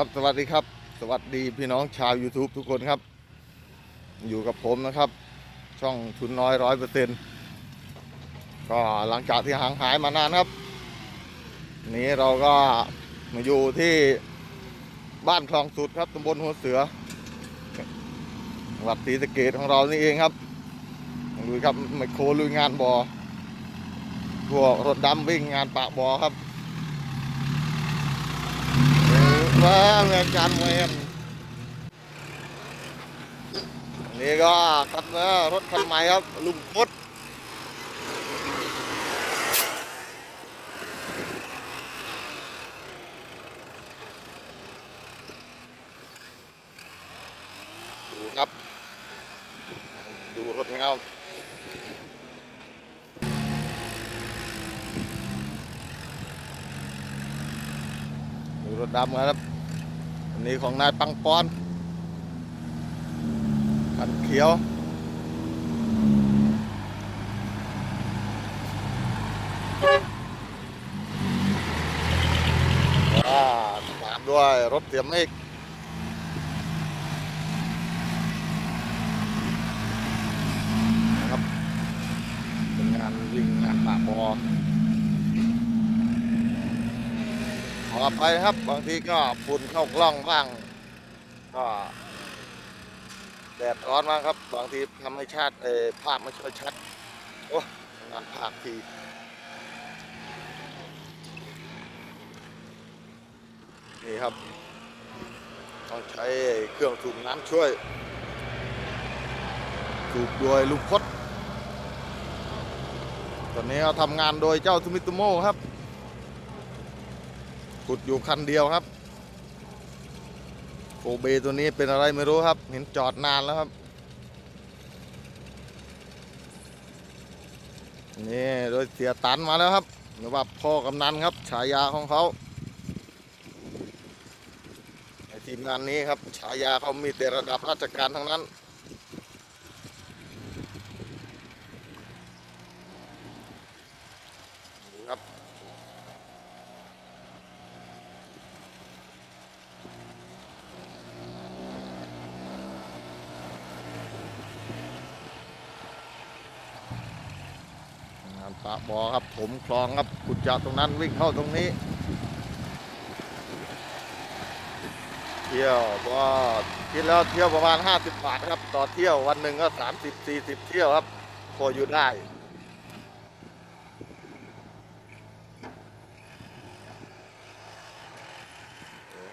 ครับสวัสดีครับ สวัสดีพี่น้องชาว YouTube ทุกคนครับ อยู่กับผมนะครับ ช่องทุนน้อยร้อยเปอร์เซ็นต์ก็หลังจากที่ห่างหายมานานครับ นี้เราก็มาอยู่ที่บ้านคลองสุดครับตำบลหัวเสือจังหวัดศรีสะเกดของเรานี่เองครับดูครับไมโครลุยงานบอ่อพวกรถดำวิ่งงานปะบ่อครับ มาเมืองจันทร์เวนนี่ก็คันนอรถคันใหม่ครับ ลุงพดดูครับ ดูรถเงาดูรถดำครับ นี้ของนายปังปอนคันเขียวว้าตามด้วยรถเตรียมอีกนะครับเป็นงานวิ่งงานปากบอ ขออภัยนะครับ บางทีก็ฝุ่นเข้ากล้องบ้าง ก็แดดร้อนมากครับ บางทีทำให้ชาติเอภาพไม่ค่อยชัด โอ้งานภาพทีนี่ครับ ต้องใช้เครื่องสูบน้ำช่วย สูบโดยลุงพดตอนนี้เราทำงานโดยเจ้าทูมิตุโมครับ ขุดอยู่คันเดียวครับโอเบตัวนี้เป็นอะไรไม่รู้ครับ เห็นจอดนานแล้วครับ นี่โดยเสียตันมาแล้วครับหรือว่าพ่อกำนันครับ ฉายาของเขาในทีมงานนี้ครับ ฉายาเขามีแต่ระดับราชการทั้งนั้น ครับ งาน ปะบอครับผมคลองครับขุดจากตรงนั้นวิ่งเข้าตรงนี้เที่ยวก็คิดแล้วเที่ยวประมาณ 50 บาทครับ ต่อเที่ยววันหนึ่งก็ 30 40 เที่ยวครับพออยู่ได้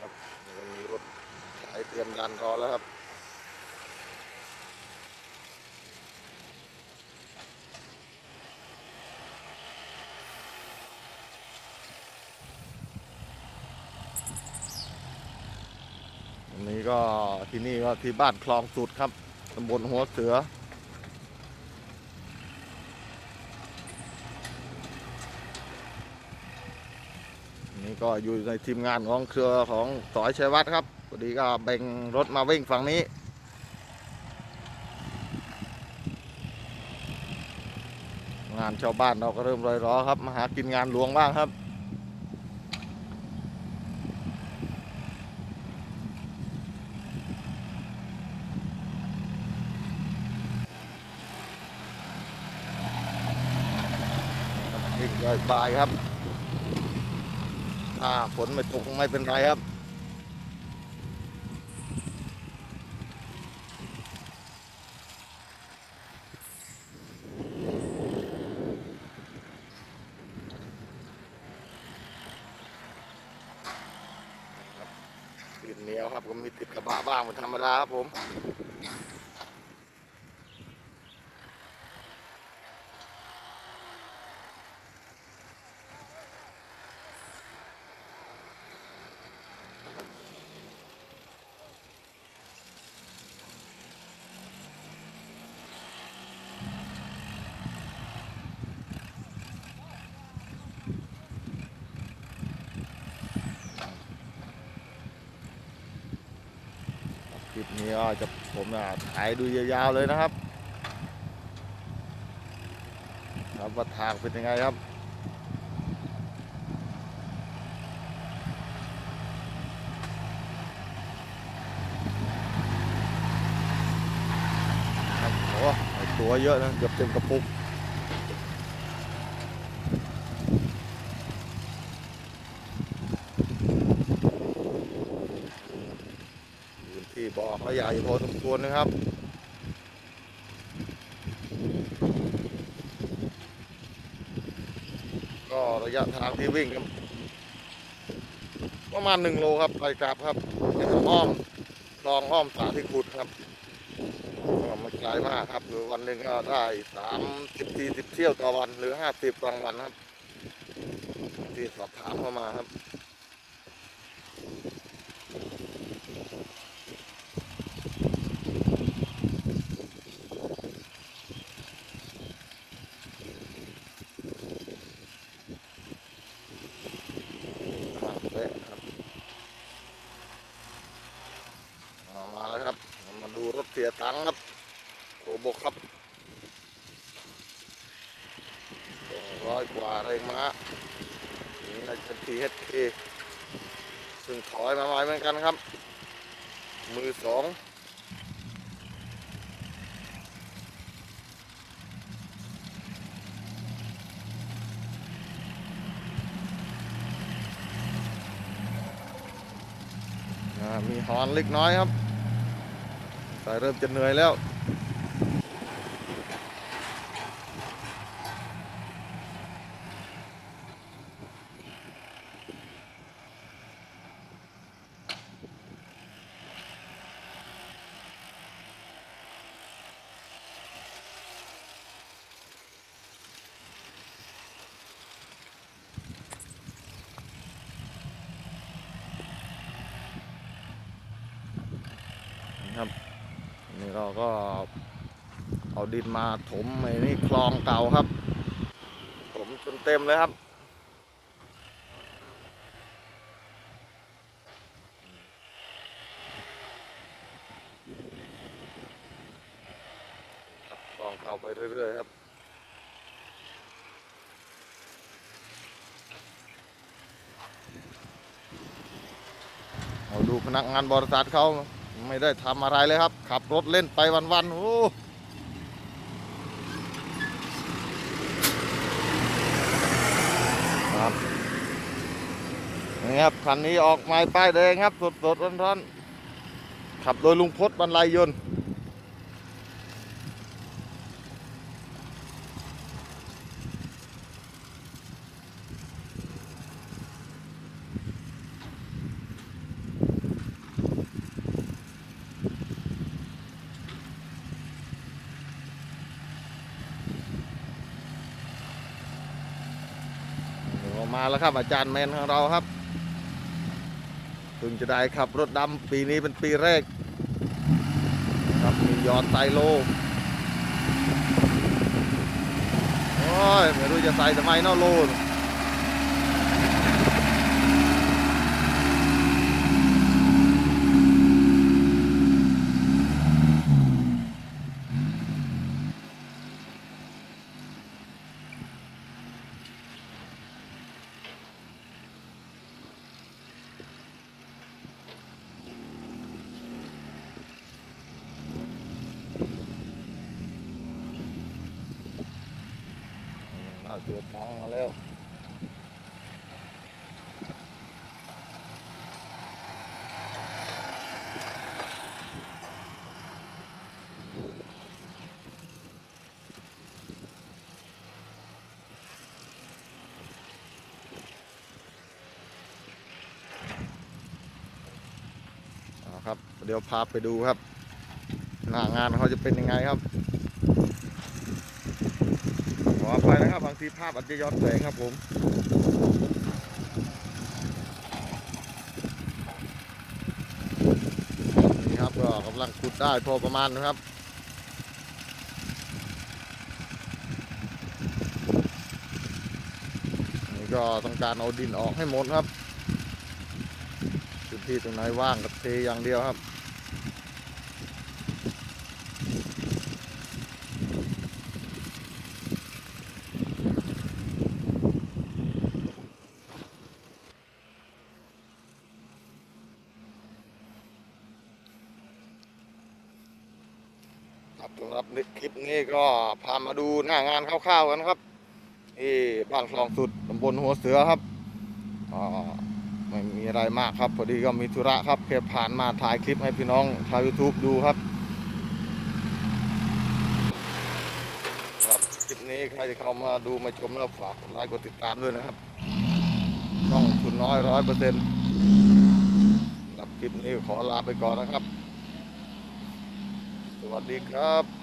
ครับนี่ก็มีรถสายเตรียมดันรอแล้วครับ นี้ก็ที่นี่ก็ที่บ้านคลองสุดครับตำบลหัวเสือ นี่ก็อยู่ในทีมงานของเครือของสอยชัยวัฒน์ครับพอดีก็แบ่งรถมาวิ่งฝั่งนี้งานชาวบ้านเราก็เริ่มรอยร้อครับ มาหากินงานหลวงบ้างครับ วิ่บ่ายครับถ้าฝนไม่ตกไม่เป็นไรครับติดเหนียวครับก็มีติดกระบะบ้างเป็นธรรมดาครับผม นี่ก็จะผมะถ่ายดูยาวๆเลยนะครับ ครับว่าทางเป็นยังไงครับตัวเยอะนะเกือบเต็มกระปุก บ่อเขาใหญ่พอสมควรนะครับก็ระยะทางที่วิ่งประมาณหนึ่งโลครับไปกลับครับเป็นอ้อมคลองอ้อมสาที่ขุดครับก็ไม่ไกลมากครับหรือวันหนึ่งก็ได้สามสิบสี่สิบเที่ยวต่อวันหรือห้าสิบต่อวันครับ ที่สอบถามเข้ามาครับเละครับเอามาแล้วครับเรามาดูรถเสียตังค์ครับโอบกครับสองร้อยกว่าแรงม้านี่น่าจะทีเฮดเคซึ่งถอยมาใหม่เหมือนกันครับ มือสองมีฮอนเล็กน้อยครับ แต่เริ่มจะเหนื่อยแล้ว นะครับนี่ เราก็เอาดินมาถมไอ้นี่คลองเก่าครับ ถมจนเต็มเลยครับครับคลองเก่าไปเรื่อยๆครับเอาดูพนักงานบริษัทเขา ไม่ได้ทำอะไรเลยครับ ขับรถเล่นไปวันๆโอ้ครับนี่ครับคันนี้ออกไม้ป้ายแดงครับสดสดร้อนร้อนๆขับโดยลุงพศบรรลัยยนต์ มาแล้วครับอาจารย์แมนของเราครับเพิ่งจะได้ขับรถดำปีนี้เป็นปีแรก ครับมียอดไซโลโอ้ยไม่รู้จะใส่ทำไมเนอกโลน เอาตัวท้องมาแล้วครับ เดี๋ยวพาไปดูครับ หน้างานเขาจะเป็นยังไงครับ ขออภัยนะครับบางทีภาพอาจจะย้อนแสงครับผม นี่ครับก็กำลังขุดได้พอประมาณนะครับนี่ก็ต้องการเอาดินออกให้หมดครับพื้นที่ตรงไหนว่างก็เทอย่างเดียวครับ ครับสำหรับคลิปนี้ก็พามาดูหน้างานคร่าวๆกันครับที่บ้านคลองสุดตำบลหัวเสือครับก็ไม่มีอะไรมากครับ พอดีก็มีธุระครับแค่ผ่านมาถ่ายคลิปให้พี่น้องชาว YouTube ดูครับครับคลิปนี้ใครที่เข้ามาดูมาชมแล้วฝากกดไลค์กดติดตามด้วยนะครับช่องทุนน้อยร้อยเปอร์เซ็นต์สำหรับคลิปนี้ขอลาไปก่อนนะครับ วัสดีครับ